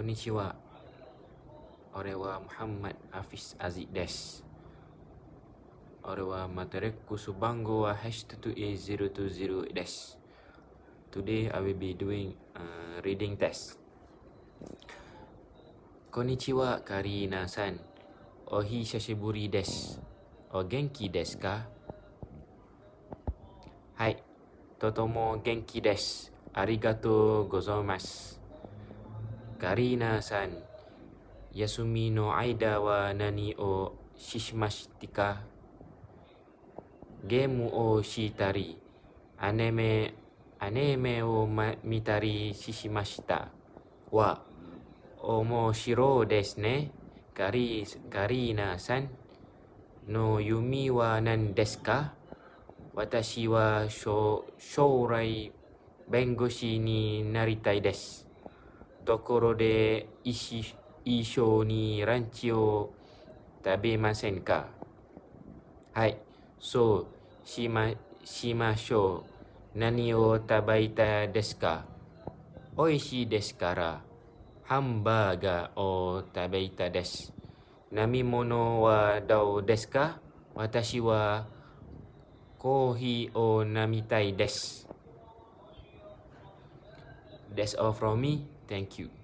Konnichiwa. Ore wa Muhammad Hafiz Aziz des. Ore wa Matereku Subango wa H22A020 des. Today I will be doing a reading test. Konnichiwa Karina-san. O hishashiburi des. O genki desu ka? Hai. Totomo genki desu. Arigatou gozaimasu. Karina san Yasumi no aida wa nani o shishimashita ka? Gemu o shitari aneme aneme o mitari shishimashita wa omoshiro desu ne Kari, Karina san no yumi wa nan desu ka? Watashi wa shou, shourai bengoshi ni naritai desu. ところで、一緒一緒にランチを食べませんかはい、そうしましましょう。何を食べたですか美味しいですから、ハンバーガーを食べたです。飲み物はどうですか私はコーヒーを飲みたいです。That's all from me. Thank you.